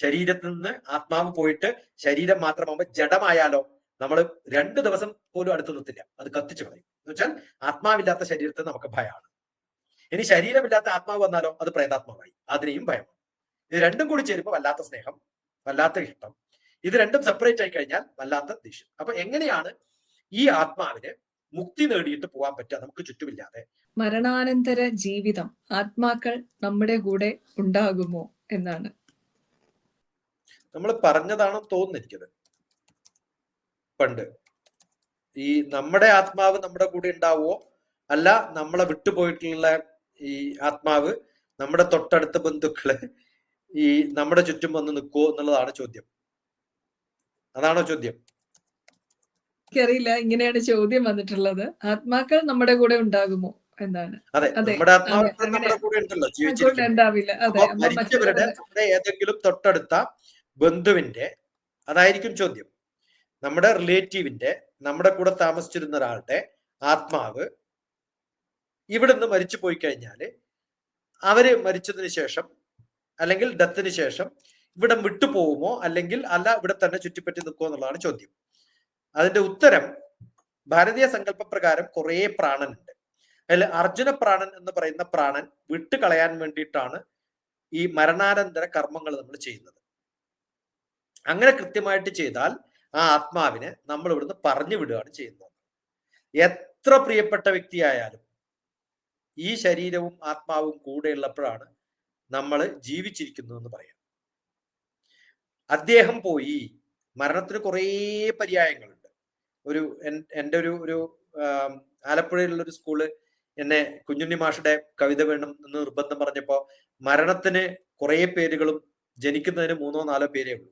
ശരീരത്തിൽ നിന്ന് ആത്മാവ് പോയിട്ട് ശരീരം മാത്രമാകുമ്പോൾ ജഡമായാലോ നമ്മൾ രണ്ട് ദിവസം പോലും അടുത്ത് നിർത്തില്ല. അത് കത്തിച്ചു കളയും. എന്ന് വെച്ചാൽ ആത്മാവില്ലാത്ത ശരീരത്തെ നമുക്ക് ഭയമാണ്. ഇനി ശരീരമില്ലാത്ത ആത്മാവ് വന്നാലോ അത് പ്രേതാത്മാവായി. അതിനെയും ഭയമാണ്. ഇത് രണ്ടും കൂടി ചേരുമ്പോൾ വല്ലാത്ത സ്നേഹം വല്ലാത്ത ഇഷ്ടം. ഇത് രണ്ടും സെപ്പറേറ്റ് ആയി കഴിഞ്ഞാൽ വല്ലാത്ത ദേഷ്യം. അപ്പൊ എങ്ങനെയാണ് ഈ ആത്മാവിന് മുക്തി നേടിയിട്ട് പോകാൻ പറ്റുക? നമുക്ക് ചുറ്റുമില്ലാതെ. മരണാനന്തര ജീവിതം ആത്മാക്കൾ നമ്മുടെ കൂടെ ഉണ്ടാകുമോ എന്നാണ്. നമ്മൾ പറഞ്ഞതാണെന്ന് തോന്നുന്നിരിക്കുന്നത് പണ്ട്. ഈ നമ്മുടെ ആത്മാവ് നമ്മുടെ കൂടെ ഉണ്ടാവുമോ അല്ല നമ്മളെ വിട്ടുപോയിട്ടുള്ള ഈ ആത്മാവ് നമ്മുടെ തൊട്ടടുത്ത ബന്ധുക്കൾ ഈ നമ്മുടെ ചുറ്റും വന്ന് നിൽക്കുമോ എന്നുള്ളതാണ് ചോദ്യം. അതാണോ ചോദ്യം? എനിക്കറിയില്ല. ഇങ്ങനെയാണ് ചോദ്യം വന്നിട്ടുള്ളത്. ആത്മാക്കൾ നമ്മുടെ കൂടെ ഉണ്ടാകുമോ എന്താണ് അതെ നമ്മുടെ കൂടെ ഉണ്ടല്ലോ ജീവിച്ചിരിക്കുന്നത്. ഏതെങ്കിലും തൊട്ടടുത്ത ബന്ധുവിന്റെ അതായിരിക്കും ചോദ്യം. നമ്മുടെ റിലേറ്റീവിന്റെ നമ്മുടെ കൂടെ താമസിച്ചിരുന്ന ഒരാളുടെ ആത്മാവ് ഇവിടുന്ന് മരിച്ചു പോയി കഴിഞ്ഞാൽ അവർ മരിച്ചതിന് ശേഷം അല്ലെങ്കിൽ ഡെത്തിന് ശേഷം ഇവിടെ വിട്ടു പോകുമോ? അല്ലെങ്കിൽ അല്ല ഇവിടെ തന്നെ ചുറ്റിപ്പറ്റി നിൽക്കുമോ എന്നുള്ളതാണ് ചോദ്യം. അതിന്റെ ഉത്തരം ഭാരതീയ സങ്കല്പ പ്രകാരം കുറേ പ്രാണനുണ്ട്. അതിൽ അർജുന പ്രാണൻ എന്ന് പറയുന്ന പ്രാണൻ വിട്ടുകളയാൻ വേണ്ടിയിട്ടാണ് ഈ മരണാനന്തര കർമ്മങ്ങൾ നമ്മൾ ചെയ്യുന്നത്. അങ്ങനെ കൃത്യമായിട്ട് ചെയ്താൽ ആ ആത്മാവിനെ നമ്മൾ ഇവിടുന്ന് പറഞ്ഞു വിടുകയാണ് ചെയ്യുന്നത്. എത്ര പ്രിയപ്പെട്ട വ്യക്തിയായാലും ഈ ശരീരവും ആത്മാവും കൂടെ ഉള്ളപ്പോഴാണ് നമ്മൾ ജീവിച്ചിരിക്കുന്നു എന്ന് പറയാം. അദ്ദേഹം പോയി മരണത്തിന് കുറേ പര്യായങ്ങളുണ്ട്. ഒരു എന്റെ ഒരു ഒരു ആലപ്പുഴയിലുള്ള ഒരു സ്കൂൾ എന്നെ കുഞ്ഞുണ്ണി മാഷുടെ കവിത വേണം എന്ന് നിർബന്ധം പറഞ്ഞപ്പോൾ മരണത്തിന് കുറേ പേരുകളും ജനിക്കുന്നതിന് മൂന്നോ നാലോ പേരേ ഉള്ളൂ.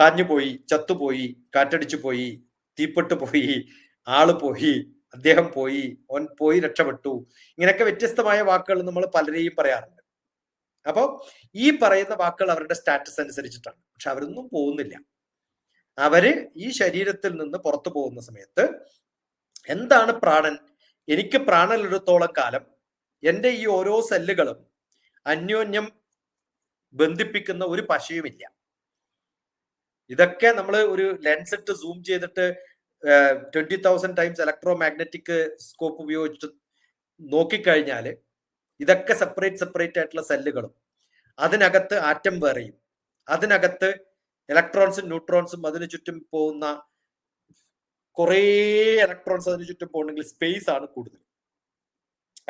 കാഞ്ഞു പോയി ചത്തുപോയി കാറ്റടിച്ചു പോയി തീപ്പെട്ട് പോയി ആൾ പോയി അദ്ദേഹം പോയി ഓൻ പോയി രക്ഷപ്പെട്ടു. ഇങ്ങനെയൊക്കെ വ്യത്യസ്തമായ വാക്കുകൾ നമ്മൾ പലരെയും പറയാറുണ്ട്. അപ്പോൾ ഈ പറയുന്ന വാക്കുകൾ അവരുടെ സ്റ്റാറ്റസ് അനുസരിച്ചിട്ടാണ്. പക്ഷെ അവരൊന്നും പോകുന്നില്ല. അവർ ഈ ശരീരത്തിൽ നിന്ന് പുറത്തു പോകുന്ന സമയത്ത് എന്താണ് പ്രാണൻ? എനിക്ക് പ്രാണനെടുത്തോളം കാലം എന്റെ ഈ ഓരോ സെല്ലുകളും അന്യോന്യം ബന്ധിപ്പിക്കുന്ന ഒരു പശയുമില്ല. ഇതൊക്കെ നമ്മൾ ഒരു ലെൻസ് ഇട്ട് സൂം ചെയ്തിട്ട് twenty thousand times electromagnetic scope ഉപയോഗിച്ചിട്ട് നോക്കിക്കഴിഞ്ഞാൽ ഇതൊക്കെ സെപ്പറേറ്റ് സെപ്പറേറ്റ് ആയിട്ടുള്ള സെല്ലുകളും അതിനകത്ത് ആറ്റം വേറെയും. അതിനകത്ത് ഇലക്ട്രോൺസും ന്യൂട്രോൺസും അതിനു ചുറ്റും പോകുന്ന കുറേ ഇലക്ട്രോൺസ് അതിനു ചുറ്റും പോകണമെങ്കിൽ സ്പേസ് ആണ് കൂടുതൽ.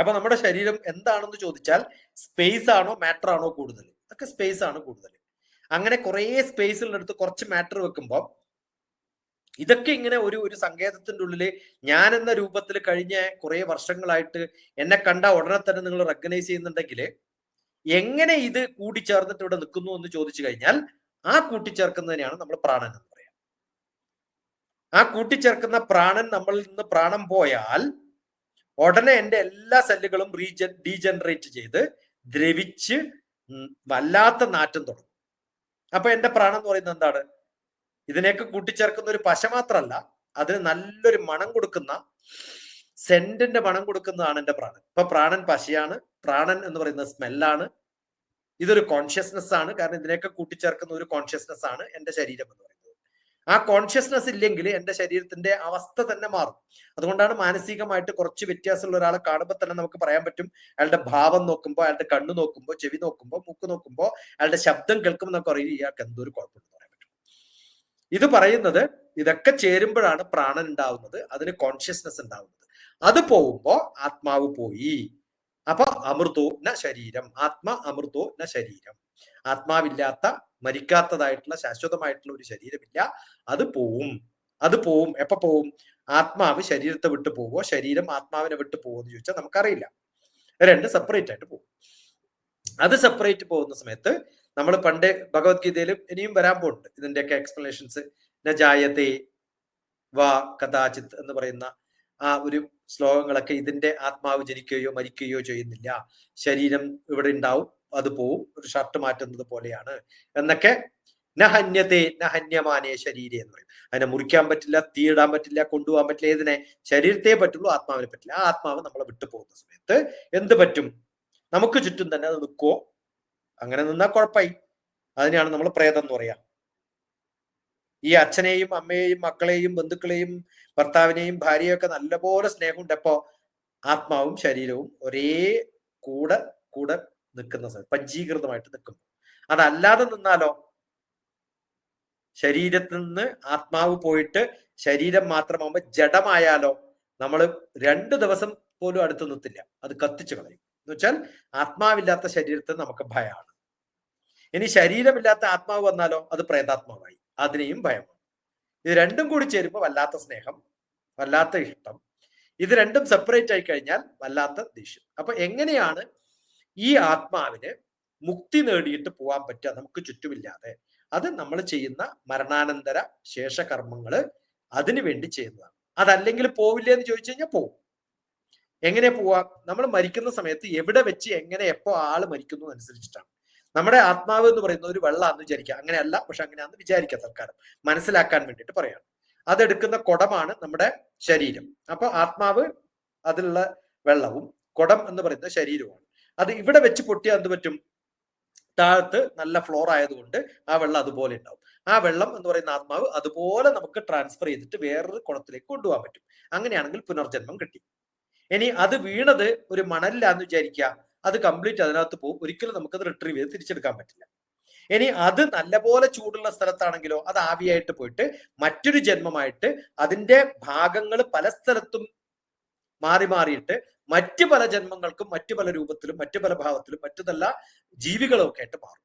അപ്പൊ നമ്മുടെ ശരീരം എന്താണെന്ന് ചോദിച്ചാൽ സ്പേസ് ആണോ മാറ്റർ ആണോ കൂടുതൽ? അതൊക്കെ സ്പേസ് ആണ് കൂടുതൽ. അങ്ങനെ കുറേ സ്പേസിലെടുത്ത് കുറച്ച് മാറ്റർ വെക്കുമ്പോൾ ഇതൊക്കെ ഇങ്ങനെ ഒരു ഒരു സങ്കേതത്തിന്റെ ഉള്ളിൽ ഞാൻ എന്ന രൂപത്തിൽ കഴിഞ്ഞ കുറെ വർഷങ്ങളായിട്ട് എന്നെ കണ്ട ഉടനെ തന്നെ നിങ്ങൾ റെക്കഗ്നൈസ് ചെയ്യുന്നുണ്ടെങ്കിൽ എങ്ങനെ ഇത് കൂട്ടിച്ചേർന്നിട്ട് ഇവിടെ നിൽക്കുന്നു എന്ന് ചോദിച്ചു കഴിഞ്ഞാൽ ആ കൂട്ടിച്ചേർക്കുന്നതിനെയാണ് നമ്മൾ പ്രാണൻ എന്ന് പറയാം. ആ കൂട്ടിച്ചേർക്കുന്ന പ്രാണൻ നമ്മളിൽ നിന്ന് പ്രാണം പോയാൽ ഉടനെ എന്റെ എല്ലാ സെല്ലുകളും റീജൻ ഡീജനറേറ്റ് ചെയ്ത് ദ്രവിച്ച് വല്ലാത്ത നാറ്റം തുടങ്ങും. അപ്പൊ എന്റെ പ്രാണം എന്ന് പറയുന്നത് എന്താണ്? ഇതിനെയൊക്കെ കൂട്ടിച്ചേർക്കുന്ന ഒരു പശ മാത്രമല്ല അതിന് നല്ലൊരു മണം കൊടുക്കുന്ന സെന്റിന്റെ മണം കൊടുക്കുന്നതാണ് എന്റെ പ്രാണൻ. ഇപ്പൊ പ്രാണൻ പശയാണ് പ്രാണൻ എന്ന് പറയുന്ന സ്മെല്ലാണ് ഇതൊരു കോൺഷ്യസ്നെസ് ആണ്. കാരണം ഇതിനെയൊക്കെ കൂട്ടിച്ചേർക്കുന്ന ഒരു കോൺഷ്യസ്നെസ് ആണ് എന്റെ ശരീരം എന്ന് പറയുന്നത്. ആ കോൺഷ്യസ്നെസ് ഇല്ലെങ്കിൽ എന്റെ ശരീരത്തിന്റെ അവസ്ഥ തന്നെ മാറും. അതുകൊണ്ടാണ് മാനസികമായിട്ട് കുറച്ച് വ്യത്യാസമുള്ള ഒരാളെ കാണുമ്പോൾ തന്നെ നമുക്ക് പറയാൻ പറ്റും. അയാളുടെ ഭാവം നോക്കുമ്പോൾ അയാളുടെ കണ്ണു നോക്കുമ്പോൾ ചെവി നോക്കുമ്പോൾ മൂക്ക് നോക്കുമ്പോൾ അയാളുടെ ശബ്ദം കേൾക്കുമ്പോൾ നമുക്ക് അറിയില്ല ഇയാൾക്ക് എന്തോ ഒരു കുഴപ്പമുണ്ടെന്ന് പറയാൻ പറ്റും. ഇത് പറയുന്നത് ഇതൊക്കെ ചേരുമ്പോഴാണ് പ്രാണൻ ഉണ്ടാവുന്നത് അതിന് കോൺഷ്യസ്നെസ് ഉണ്ടാവുന്നത്. അത് പോകുമ്പോ ആത്മാവ് പോയി. അപ്പൊ അമൃതോ ന ശരീരം. ആത്മ അമൃതോ ന ശരീരം. ആത്മാവില്ലാത്ത മരിക്കാത്തതായിട്ടുള്ള ശാശ്വതമായിട്ടുള്ള ഒരു ശരീരമില്ല. അത് പോവും. അത് പോവും. എപ്പോ പോവും? ആത്മാവ് ശരീരത്തെ വിട്ടു പോവോ? ശരീരം ആത്മാവിനെ വിട്ടു പോവോ എന്ന് ചോദിച്ചാൽ നമുക്കറിയില്ല. രണ്ട് സെപ്പറേറ്റ് ആയിട്ട് പോകും അത് സെപ്പറേറ്റ് പോകുന്ന സമയത്ത് നമ്മൾ പണ്ട് ഭഗവത്ഗീതയിലും ഇനിയും വരാൻ പോകുന്നുണ്ട്. ഇതിന്റെയൊക്കെ എക്സ്പ്ലനേഷൻസ് നജായത്തെ വാ കഥാചിത് എന്ന് പറയുന്ന ആ ഒരു ശ്ലോകങ്ങളൊക്കെ ഇതിന്റെ ആത്മാവ് ജനിക്കുകയോ മരിക്കുകയോ ചെയ്യുന്നില്ല. ശരീരം ഇവിടെ ഉണ്ടാവും. അത് പോവും. ഒരു ഷർട്ട് മാറ്റുന്നത് പോലെയാണ്. എന്നൊക്കെ നഹന്യത്തെ നഹന്യമാനേ ശരീരേ എന്ന് പറയും. അതിനെ മുറിക്കാൻ പറ്റില്ല തീയിടാൻ പറ്റില്ല കൊണ്ടുപോകാൻ പറ്റില്ല ഏതിനെ? ശരീരത്തെ പറ്റുള്ളൂ ആത്മാവിനെ പറ്റില്ല. ആ ആത്മാവ് നമ്മളെ വിട്ടു പോകുന്ന സമയത്ത് എന്ത് പറ്റും? നമുക്ക് ചുറ്റും തന്നെ അത് നിൽക്കുവോ അങ്ങനെ നിന്നാൽ കുഴപ്പമായി അതിനെയാണ് നമ്മൾ പ്രേതം എന്ന് പറയാ. ഈ അച്ഛനെയും അമ്മയെയും മക്കളെയും ബന്ധുക്കളെയും ഭർത്താവിനെയും ഭാര്യയും ഒക്കെ നല്ലപോലെ സ്നേഹമുണ്ട്. അപ്പോ ആത്മാവും ശരീരവും ഒരേ കൂടെ കൂടെ നിൽക്കുന്ന സമയം പഞ്ചീകൃതമായിട്ട് നിൽക്കുമ്പോൾ. അതല്ലാതെ നിന്നാലോ? ശരീരത്തിൽ നിന്ന് ആത്മാവ് പോയിട്ട് ശരീരം മാത്രമാകുമ്പോൾ ജഡമായാലോ? നമ്മൾ രണ്ട് ദിവസം പോലും അടുത്ത് നിർത്തില്ല അത് കത്തിച്ചു കളയും. എന്ന് വെച്ചാൽ ആത്മാവില്ലാത്ത ശരീരത്തെ നമുക്ക് ഭയമാണ്. ഇനി ശരീരമില്ലാത്ത ആത്മാവ് വന്നാലോ? അത് പ്രേതാത്മാവായി. അതിനെയും ഭയമാണ്. ഇത് രണ്ടും കൂടി ചേരുമ്പോൾ വല്ലാത്ത സ്നേഹം വല്ലാത്ത ഇഷ്ടം. ഇത് രണ്ടും സെപ്പറേറ്റ് ആയി കഴിഞ്ഞാൽ വല്ലാത്ത ദേഷ്യം. അപ്പൊ എങ്ങനെയാണ് ഈ ആത്മാവിന് മുക്തി നേടിയിട്ട് പോകാൻ പറ്റുക നമുക്ക് ചുറ്റുമില്ലാതെ. അത് നമ്മൾ ചെയ്യുന്ന മരണാനന്തര ശേഷകർമ്മങ്ങൾ അതിനു വേണ്ടി ചെയ്യുന്നതാണ്. അതല്ലെങ്കിൽ പോവില്ല എന്ന് ചോദിച്ചു കഴിഞ്ഞാൽ പോവും. എങ്ങനെ പോവാം? നമ്മൾ മരിക്കുന്ന സമയത്ത് എവിടെ വെച്ച് എങ്ങനെ എപ്പോ ആൾ മരിക്കുന്നു അനുസരിച്ചിട്ടാണ് നമ്മുടെ ആത്മാവ് എന്ന് പറയുന്ന ഒരു വെള്ളമാണെന്ന് വിചാരിക്കുക അങ്ങനെയല്ല പക്ഷെ അങ്ങനെയാണെന്ന് വിചാരിക്കുക തൽക്കാലം മനസ്സിലാക്കാൻ വേണ്ടിയിട്ട് പറയാണ്. അതെടുക്കുന്ന കുടമാണ് നമ്മുടെ ശരീരം. അപ്പൊ ആത്മാവ് അതിലുള്ള വെള്ളവും കുടം എന്ന് പറയുന്ന ശരീരവുമാണ്. അത് ഇവിടെ വെച്ച് പൊട്ടിയാൽ എന്ത് പറ്റും? താഴത്ത് നല്ല ഫ്ലോർ ആയതുകൊണ്ട് ആ വെള്ളം അതുപോലെ ഉണ്ടാവും. ആ വെള്ളം എന്ന് പറയുന്ന ആത്മാവ് അതുപോലെ നമുക്ക് ട്രാൻസ്ഫർ ചെയ്തിട്ട് വേറൊരു കുളത്തിലേക്ക് കൊണ്ടുപോകാൻ പറ്റും. അങ്ങനെയാണെങ്കിൽ പുനർജന്മം കിട്ടി. ഇനി അത് വീണത് ഒരു മണലിലാന്ന് വിചാരിക്കുക അത് കംപ്ലീറ്റ് അതിനകത്ത് പോകും. ഒരിക്കലും നമുക്കത് റിട്രീവ് ചെയ്ത് തിരിച്ചെടുക്കാൻ പറ്റില്ല. ഇനി അത് നല്ലപോലെ ചൂടുള്ള സ്ഥലത്താണെങ്കിലോ അത് ആവിയായിട്ട് പോയിട്ട് മറ്റൊരു ജന്മമായിട്ട് അതിന്റെ ഭാഗങ്ങൾ പല സ്ഥലത്തും മാറി മാറിയിട്ട് മറ്റു പല ജന്മങ്ങൾക്കും മറ്റു പല രൂപത്തിലും മറ്റു പല ഭാവത്തിലും മറ്റു നല്ല ജീവികളും ഒക്കെ ആയിട്ട് മാറും.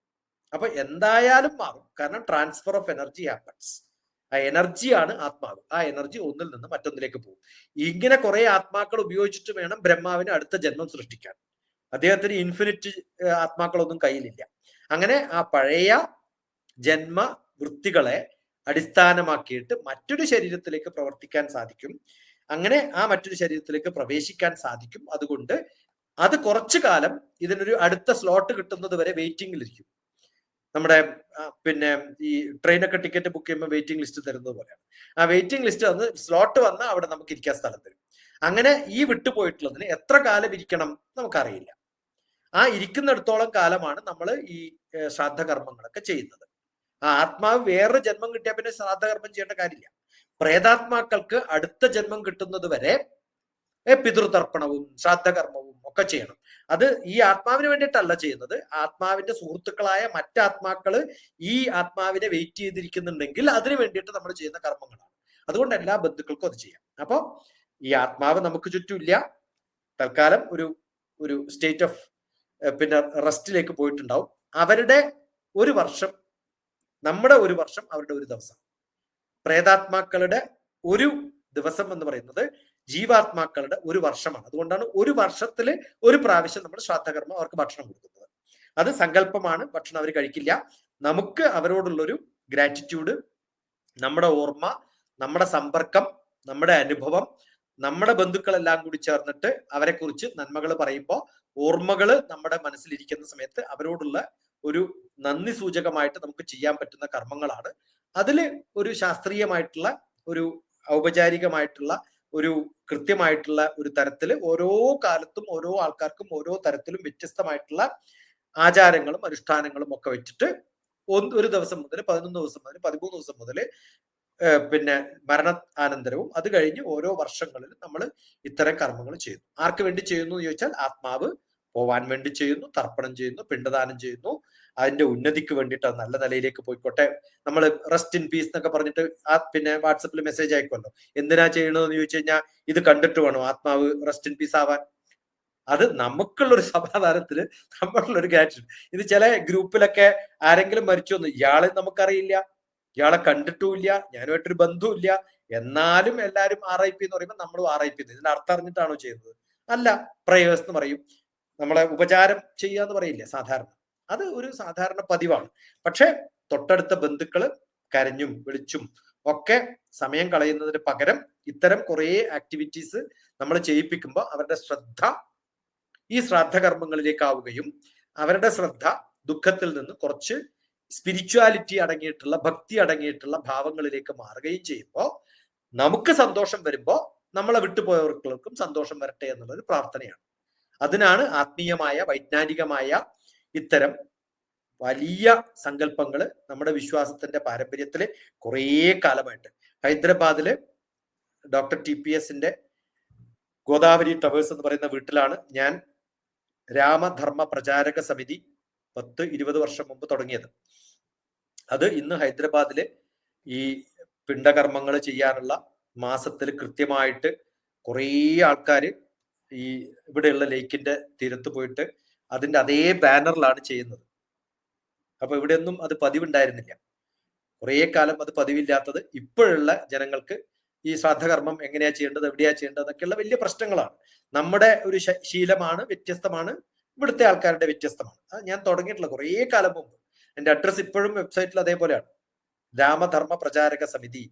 അപ്പൊ എന്തായാലും മാറും. കാരണം ട്രാൻസ്ഫർ ഓഫ് എനർജി ഹാപ്പൻസ് ആ എനർജിയാണ് ആത്മാവ്. ആ എനർജി ഒന്നിൽ നിന്ന് മറ്റൊന്നിലേക്ക് പോകും. ഇങ്ങനെ കുറെ ആത്മാക്കൾ ഉപയോഗിച്ചിട്ട് വേണം ബ്രഹ്മാവിന് അടുത്ത ജന്മം സൃഷ്ടിക്കാൻ. അദ്ദേഹത്തിന് ഇൻഫിനിറ്റ് ആത്മാക്കളൊന്നും കയ്യിലില്ല. അങ്ങനെ ആ പഴയ ജന്മ വൃത്തികളെ അടിസ്ഥാനമാക്കിയിട്ട് മറ്റൊരു ശരീരത്തിലേക്ക് പ്രവർത്തിക്കാൻ സാധിക്കും. അങ്ങനെ ആ മറ്റൊരു ശരീരത്തിലേക്ക് പ്രവേശിക്കാൻ സാധിക്കും. അതുകൊണ്ട് അത് കുറച്ചു കാലം ഇതിനൊരു അടുത്ത സ്ലോട്ട് കിട്ടുന്നത് വരെ വെയിറ്റിംഗിലിരിക്കും നമ്മുടെ പിന്നെ ഈ ട്രെയിനൊക്കെ ടിക്കറ്റ് ബുക്ക് ചെയ്യുമ്പോൾ വെയിറ്റിംഗ് ലിസ്റ്റ് തരുന്നത് പോലെയാണ്. ആ വെയിറ്റിംഗ് ലിസ്റ്റ് വന്ന് സ്ലോട്ട് വന്നാൽ അവിടെ നമുക്ക് ഇരിക്കാൻ സ്ഥലം തരും. അങ്ങനെ ഈ വിട്ടുപോയിട്ടുള്ളതിന് എത്ര കാലം ഇരിക്കണം നമുക്കറിയില്ല. ആ ഇരിക്കുന്നിടത്തോളം കാലമാണ് നമ്മൾ ഈ ശ്രാദ്ധകർമ്മങ്ങളൊക്കെ ചെയ്യുന്നത്. ആ ആത്മാവ് വേറൊരു ജന്മം കിട്ടിയാൽ പിന്നെ ശ്രാദ്ധകർമ്മം ചെയ്യേണ്ട കാര്യമില്ല. പ്രേതാത്മാക്കൾക്ക് അടുത്ത ജന്മം കിട്ടുന്നത് വരെ പിതൃതർപ്പണവും ശ്രാദ്ധകർമ്മവും ഒക്കെ ചെയ്യണം. അത് ഈ ആത്മാവിന് വേണ്ടിയിട്ടല്ല ചെയ്യുന്നത്. ആത്മാവിന്റെ സുഹൃത്തുക്കളായ മറ്റാത്മാക്കൾ ഈ ആത്മാവിനെ വെയിറ്റ് ചെയ്തിരിക്കുന്നുണ്ടെങ്കിൽ അതിന് വേണ്ടിയിട്ട് നമ്മൾ ചെയ്യുന്ന കർമ്മങ്ങളാണ്. അതുകൊണ്ട് എല്ലാ ബന്ധുക്കൾക്കും അത് ചെയ്യാം. അപ്പോൾ ഈ ആത്മാവ് നമുക്ക് ചുറ്റുമില്ല. തൽക്കാലം ഒരു ഒരു സ്റ്റേറ്റ് ഓഫ് പിന്നെ റെസ്റ്റിലേക്ക് പോയിട്ടുണ്ടാവും. അവരുടെ ഒരു വർഷം നമ്മുടെ ഒരു വർഷം അവരുടെ ഒരു ദിവസം. പ്രേതാത്മാക്കളുടെ ഒരു ദിവസം എന്ന് പറയുന്നത് ജീവാത്മാക്കളുടെ ഒരു വർഷമാണ്. അതുകൊണ്ടാണ് ഒരു വർഷത്തിൽ ഒരു പ്രാവശ്യം നമ്മൾ ശ്രാദ്ധകർമ്മം അവർക്ക് ഭക്ഷണം കൊടുക്കുന്നത്. അത് സങ്കല്പമാണ്. ഭക്ഷണം അവർ കഴിക്കില്ല. നമുക്ക് അവരോടുള്ളൊരു ഗ്രാറ്റിറ്റ്യൂഡ് നമ്മുടെ ഓർമ്മ നമ്മുടെ സമ്പർക്കം നമ്മുടെ അനുഭവം നമ്മുടെ ബന്ധുക്കളെല്ലാം കൂടി ചേർന്നിട്ട് അവരെ കുറിച്ച് നന്മകൾ പറയുമ്പോൾ ഓർമ്മകൾ നമ്മുടെ മനസ്സിലിരിക്കുന്ന സമയത്ത് അവരോടുള്ള ഒരു നന്ദി സൂചകമായിട്ട് നമുക്ക് ചെയ്യാൻ പറ്റുന്ന കർമ്മങ്ങളാണ്. അതിൽ ഒരു ശാസ്ത്രീയമായിട്ടുള്ള ഒരു ഔപചാരികമായിട്ടുള്ള ഒരു കൃത്യമായിട്ടുള്ള ഒരു തരത്തിൽ ഓരോ കാലത്തും ഓരോ ആൾക്കാർക്കും ഓരോ തരത്തിലും വ്യത്യസ്തമായിട്ടുള്ള ആചാരങ്ങളും അനുഷ്ഠാനങ്ങളും ഒക്കെ വെച്ചിട്ട് ഒരു ദിവസം മുതൽ പതിനൊന്ന് ദിവസം മുതൽ പതിമൂന്ന് ദിവസം മുതൽ പിന്നെ മരണ അനന്തരവും അത് കഴിഞ്ഞ് ഓരോ വർഷങ്ങളിലും നമ്മൾ ഇത്തരം കർമ്മങ്ങൾ ചെയ്യുന്നു. ആർക്ക് വേണ്ടി ചെയ്യുന്നു എന്ന് ചോദിച്ചാൽ ആത്മാവ് പോവാൻ വേണ്ടി ചെയ്യുന്നു തർപ്പണം ചെയ്യുന്നു പിണ്ടദാനം ചെയ്യുന്നു. അതിന്റെ ഉന്നതിക്ക് വേണ്ടിയിട്ട് നല്ല നിലയിലേക്ക് പോയിക്കോട്ടെ. നമ്മൾ റെസ്റ്റ് ഇൻ പീസ് എന്നൊക്കെ പറഞ്ഞിട്ട് ആ പിന്നെ വാട്സപ്പിൽ മെസ്സേജ് അയക്കുമല്ലോ. എന്തിനാ ചെയ്യണമെന്ന് ചോദിച്ചു കഴിഞ്ഞാൽ ഇത് കണ്ടിട്ട് വേണം ആത്മാവ് റെസ്റ്റ് ഇൻ പീസ് ആവാൻ. അത് നമുക്കുള്ള ഒരു നമുക്കുള്ളൊരു നമ്മളുള്ള ഒരു ക്യാറ്റ് ഇത് ചില ഗ്രൂപ്പിലൊക്കെ ആരെങ്കിലും മരിച്ചു വന്നു ഇയാളെ നമുക്കറിയില്ല. ഇയാളെ കണ്ടിട്ടുമില്ല. ഞാനുമായിട്ടൊരു ബന്ധവുമില്ല. എന്നാലും എല്ലാവരും ആർ ഐ പി എന്ന് പറയുമ്പോൾ നമ്മളും ആർ ഐ പി ഇതിന്റെ അർത്ഥം അറിഞ്ഞിട്ടാണോ ചെയ്യുന്നത്? അല്ല. പ്രയേഴ്സ് എന്ന് പറയും. നമ്മളെ ഉപചാരം ചെയ്യുക എന്ന് പറയില്ല സാധാരണ. അത് ഒരു സാധാരണ പതിവാണ്. പക്ഷേ തൊട്ടടുത്ത ബന്ധുക്കൾ കരഞ്ഞും വിളിച്ചും ഒക്കെ സമയം കളയുന്നതിന് പകരം ഇത്തരം കുറേ ആക്ടിവിറ്റീസ് നമ്മൾ ചെയ്യിപ്പിക്കുമ്പോൾ അവരുടെ ശ്രദ്ധ ഈ ശ്രാദ്ധകർമ്മങ്ങളിലേക്കാവുകയും അവരുടെ ശ്രദ്ധ ദുഃഖത്തിൽ നിന്ന് കുറച്ച് സ്പിരിച്വാലിറ്റി അടങ്ങിയിട്ടുള്ള ഭക്തി അടങ്ങിയിട്ടുള്ള ഭാവങ്ങളിലേക്ക് മാറുകയും ചെയ്യുമ്പോൾ നമുക്ക് സന്തോഷം വരുമ്പോൾ നമ്മളെ വിട്ടുപോയവർക്കും സന്തോഷം വരട്ടെ എന്നുള്ളൊരു പ്രാർത്ഥനയാണ്. അതിനാണ് ആത്മീയമായ വൈജ്ഞാനികമായ ഇത്തരം വലിയ സങ്കല്പങ്ങൾ നമ്മുടെ വിശ്വാസത്തിന്റെ പാരമ്പര്യത്തിൽ കുറേ കാലമായിട്ട്. ഹൈദരാബാദിൽ ഡോക്ടർ ടി പി എസിന്റെ ഗോദാവരി ടവേഴ്സ് എന്ന് പറയുന്ന വീട്ടിലാണ് ഞാൻ രാമധർമ്മ പ്രചാരക സമിതി പത്ത് ഇരുപത് വർഷം മുമ്പ് തുടങ്ങിയത്. അത് ഇന്ന് ഹൈദരാബാദിൽ ഈ പിണ്ടകർമ്മങ്ങൾ ചെയ്യാനുള്ള മാസത്തിൽ കൃത്യമായിട്ട് കുറേ ആൾക്കാര് ഈ ഇവിടെയുള്ള ലേക്കിന്റെ തീരത്ത് പോയിട്ട് അതിന്റെ അതേ ബാനറിലാണ് ചെയ്യുന്നത്. അപ്പൊ ഇവിടെയൊന്നും അത് പതിവുണ്ടായിരുന്നില്ല. കുറേ കാലം അത് പതിവില്ലാത്തത് ഇപ്പോഴുള്ള ജനങ്ങൾക്ക് ഈ ശ്രാദ്ധകർമ്മം എങ്ങനെയാ ചെയ്യേണ്ടത് എവിടെയാ ചെയ്യേണ്ടത് എന്നൊക്കെയുള്ള വലിയ പ്രശ്നങ്ങളാണ്. നമ്മുടെ ഒരു ശീലമാണ് വ്യത്യസ്തമാണ് ഇവിടുത്തെ ആൾക്കാരുടെ വ്യത്യസ്തമാണ്. അത് ഞാൻ തുടങ്ങിയിട്ടുള്ള കുറേ കാലം മുമ്പ്. എന്റെ അഡ്രസ് ഇപ്പോഴും വെബ്സൈറ്റിൽ അതേപോലെയാണ്. രാമധർമ്മ പ്രചാരക സമിതി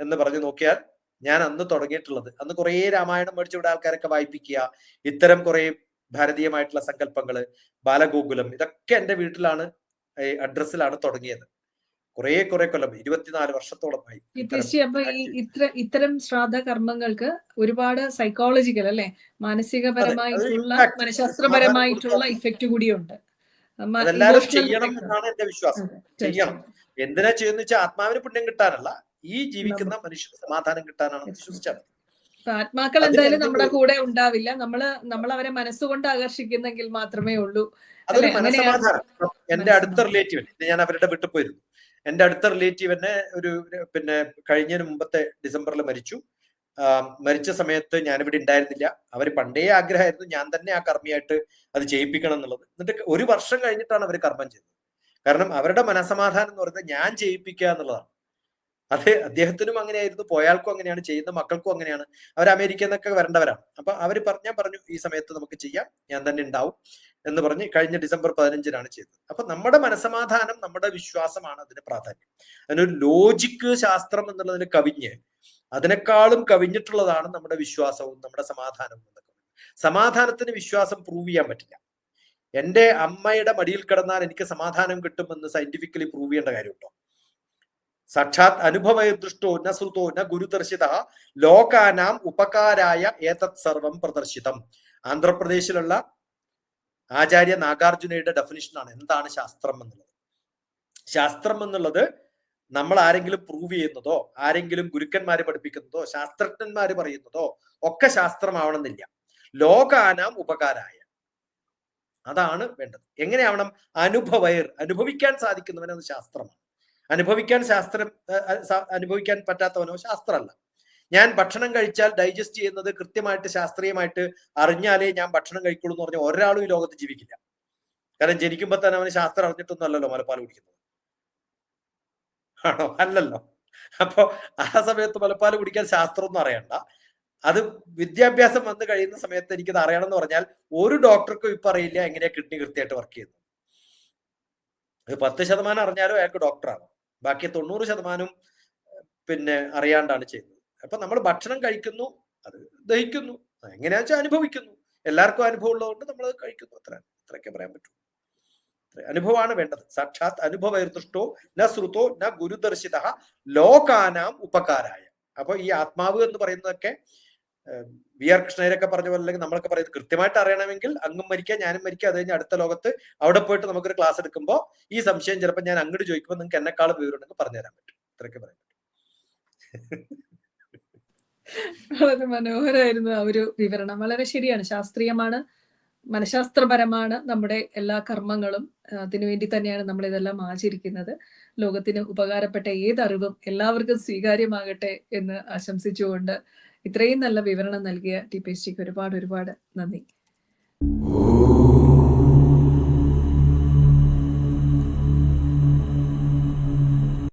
എന്ന് പറഞ്ഞു നോക്കിയാൽ ഞാൻ അന്ന് തുടങ്ങിയിട്ടുള്ളത്. അന്ന് കുറേ രാമായണം മേടിച്ച് ഇവിടെ ആൾക്കാരൊക്കെ വായിപ്പിക്കുക ഇത്തരം കുറേ ഭാരതീയമായിട്ടുള്ള സങ്കല്പങ്ങൾ ബാലഗോകുലം ഇതൊക്കെ എന്റെ വീട്ടിലാണ് അഡ്രസ്സിലാണ് തുടങ്ങിയത്. കുറേ കുറെ കൊല്ലം ഇരുപത്തിനാല് വർഷത്തോളമായി ആയി. അപ്പൊ ഈ ഇത്ര ഇത്തരം ശ്രാദ്ധ കർമ്മങ്ങൾക്ക് ഒരുപാട് സൈക്കോളജിക്കൽ അല്ലെ? മാനസികപരമായിട്ടുള്ള മനഃശാസ്ത്രപരമായിട്ടുള്ള ഇഫക്റ്റ് കൂടിയുണ്ട്. അതെല്ലാവരും ചെയ്യണം എന്നാണ് എന്റെ വിശ്വാസം. ചെയ്യണം. എന്തിനാ ചെയ്യുന്ന വെച്ചാൽ ആത്മാവിന് പുണ്യം കിട്ടാനല്ല. ഈ ജീവിക്കുന്ന മനുഷ്യന് സമാധാനം കിട്ടാനാണ് വിശ്വസിച്ചാണ് അപ്പൊ ആത്മാക്കൾ എന്തായാലും എന്ത് നമ്മുടെ കൂടെ ഉണ്ടാവില്ല. നമ്മൾ നമ്മൾ അവരെ മനസ്സുകൊണ്ട് ആകർഷിക്കുന്നെങ്കിൽ മാത്രമേ ഉള്ളൂ. അതൊരു മനസ്സമാധാനം. എന്റെ അടുത്ത റിലേറ്റീവ് ഞാൻ അവരുടെ വീട്ടിൽ പോയിരുന്നു. എന്റെ അടുത്ത റിലേറ്റീവിനെ ഒരു പിന്നെ കഴിഞ്ഞതിന് മുമ്പത്തെ ഡിസംബറിൽ മരിച്ചു. മരിച്ച സമയത്ത് ഞാനിവിടെ ഉണ്ടായിരുന്നില്ല. അവർ പണ്ടേ ആഗ്രഹമായിരുന്നു ഞാൻ തന്നെ ആ കർമ്മിയായിട്ട് അത് ചെയ്യിപ്പിക്കണം എന്നുള്ളത്. എന്നിട്ട് ഒരു വർഷം കഴിഞ്ഞിട്ടാണ് അവർ കർമ്മം ചെയ്തത്. കാരണം അവരുടെ മനസമാധാനം എന്ന് പറയുന്നത് ഞാൻ ചെയ്യിപ്പിക്കുക എന്നുള്ളതാണ്. അത് അദ്ദേഹത്തിനും അങ്ങനെയായിരുന്നു. പോയാൾക്കും അങ്ങനെയാണ് ചെയ്യുന്ന മക്കൾക്കും അങ്ങനെയാണ്. അവർ അമേരിക്കയിൽ നിന്നൊക്കെ വരേണ്ടവരാണ്. അപ്പൊ അവർ ഞാൻ പറഞ്ഞു ഈ സമയത്ത് നമുക്ക് ചെയ്യാം. ഞാൻ തന്നെ ഉണ്ടാവും എന്ന് പറഞ്ഞ് കഴിഞ്ഞ ഡിസംബർ പതിനഞ്ചിനാണ് ചെയ്തത്. അപ്പൊ നമ്മുടെ മനസമാധാനം നമ്മുടെ വിശ്വാസമാണ് അതിന് പ്രാധാന്യം. അതിനൊരു ലോജിക്ക് ശാസ്ത്രം എന്നുള്ളതിന് കവിഞ്ഞ് അതിനേക്കാളും കവിഞ്ഞിട്ടുള്ളതാണ് നമ്മുടെ വിശ്വാസവും നമ്മുടെ സമാധാനവും എന്നൊക്കെ സമാധാനത്തിന് വിശ്വാസം പ്രൂവ് ചെയ്യാൻ പറ്റില്ല. എന്റെ അമ്മയുടെ മടിയിൽ കിടന്നാൽ എനിക്ക് സമാധാനം കിട്ടുമെന്ന് സയന്റിഫിക്കലി പ്രൂവ് ചെയ്യേണ്ട കാര്യമുണ്ടോ? സാക്ഷാത് അനുഭവദൃഷ്ടോ ന ശ്രുതോ ന ഗുരുദർശിത ലോകാനാം ഉപകാരായ ഏതത് സർവം പ്രദർശിതം. ആന്ധ്രാപ്രദേശിലുള്ള ആചാര്യ നാഗാർജുനയുടെ ഡെഫിനിഷനാണ് എന്താണ് ശാസ്ത്രം എന്നുള്ളത്. ശാസ്ത്രം എന്നുള്ളത് നമ്മൾ ആരെങ്കിലും പ്രൂവ് ചെയ്യുന്നതോ ആരെങ്കിലും ഗുരുക്കന്മാര് പഠിപ്പിക്കുന്നതോ ശാസ്ത്രജ്ഞന്മാര് പറയുന്നതോ ഒക്കെ ശാസ്ത്രമാവണമെന്നില്ല. ലോകാനാം ഉപകാരായ. അതാണ് വേണ്ടത്. എങ്ങനെയാവണം? അനുഭവയർ. അനുഭവിക്കാൻ സാധിക്കുന്നവനത് ശാസ്ത്രമാണ്. അനുഭവിക്കാൻ ശാസ്ത്രം അനുഭവിക്കാൻ പറ്റാത്തവനോ? ശാസ്ത്രമല്ല. ഞാൻ ഭക്ഷണം കഴിച്ചാൽ ഡൈജസ്റ്റ് ചെയ്യുന്നത് കൃത്യമായിട്ട് ശാസ്ത്രീയമായിട്ട് അറിഞ്ഞാലേ ഞാൻ ഭക്ഷണം കഴിക്കുള്ളൂ എന്ന് പറഞ്ഞ ഒരാളും ഈ ലോകത്ത് ജീവിക്കില്ല. കാരണം ജനിക്കുമ്പോൾ തന്നെ അവന് ശാസ്ത്രം അറിഞ്ഞിട്ടൊന്നുമല്ലല്ലോ മുലപ്പാൽ കുടിക്കുന്നത്. ആണോ? അല്ലല്ലോ. അപ്പോ ആ സമയത്ത് മലപ്പാൽ കുടിക്കാൻ ശാസ്ത്രമൊന്നും അറിയണ്ട. അത് വിദ്യാഭ്യാസം വന്നു കഴിയുന്ന സമയത്ത് എനിക്കത് അറിയണം എന്ന് പറഞ്ഞാൽ ഒരു ഡോക്ടർക്കും ഇപ്പൊ അറിയില്ല എങ്ങനെയാ കിഡ്നി കൃത്യമായിട്ട് വർക്ക് ചെയ്യുന്നത്. പത്ത് ശതമാനം അറിഞ്ഞാലും അയാൾക്ക് ഡോക്ടറാണ്. ബാക്കി തൊണ്ണൂറ് ശതമാനം പിന്നെ അറിയാണ്ടാണ് ചെയ്യുന്നത്. അപ്പൊ നമ്മൾ ഭക്ഷണം കഴിക്കുന്നു അത് ദഹിക്കുന്നു എങ്ങനെയാ വെച്ചാൽ അനുഭവിക്കുന്നു. എല്ലാവർക്കും അനുഭവം ഉള്ളതുകൊണ്ട് നമ്മൾ അത് കഴിക്കുന്നു. അത്ര അത്രയൊക്കെ പറയാൻ പറ്റൂ. അനുഭവമാണ് വേണ്ടത്. സാക്ഷാത് അനുഭവദൃഷ്ടോ ന ശ്രുതോ ന ഗുരുദർശിത ലോകാനാം ഉപകാരായ. അപ്പൊ ഈ ആത്മാവ് എന്ന് പറയുന്നതൊക്കെ വി ആർ കൃഷ്ണയരൊക്കെ പറഞ്ഞ പോലെ അല്ലെങ്കിൽ നമ്മളൊക്കെ പറയുന്നത് കൃത്യമായിട്ട് അറിയണമെങ്കിൽ അങ്ങും മരിക്കുക ഞാനും മരിക്കുക അത് കഴിഞ്ഞ് അടുത്ത ലോകത്ത് അവിടെ പോയിട്ട് നമുക്കൊരു ക്ലാസ് എടുക്കുമ്പോൾ ഈ സംശയം ചിലപ്പോൾ ഞാൻ അങ്ങോട്ട് ചോദിക്കുമ്പോൾ നിങ്ങൾക്ക് എന്നെക്കാളും വിവരം ഉണ്ടെങ്കിൽ പറഞ്ഞു തരാൻ പറ്റും. ഇത്രയൊക്കെ പറയാം വളരെ മനോഹരമായിരുന്നു ആ ഒരു വിവരണം. വളരെ ശരിയാണ്. ശാസ്ത്രീയമാണ് മനഃശാസ്ത്രപരമാണ് നമ്മുടെ എല്ലാ കർമ്മങ്ങളും. അതിനു അതിനുവേണ്ടി തന്നെയാണ് നമ്മൾ ഇതെല്ലാം ആചരിക്കുന്നത്. ലോകത്തിന് ഉപകാരപ്പെട്ട ഏതറിവും എല്ലാവർക്കും സ്വീകാര്യമാകട്ടെ എന്ന് ആശംസിച്ചുകൊണ്ട് ഇത്രയും നല്ല വിവരണം നൽകിയ ടി പി എസ് ജിക്ക് ഒരുപാട് ഒരുപാട് നന്ദി.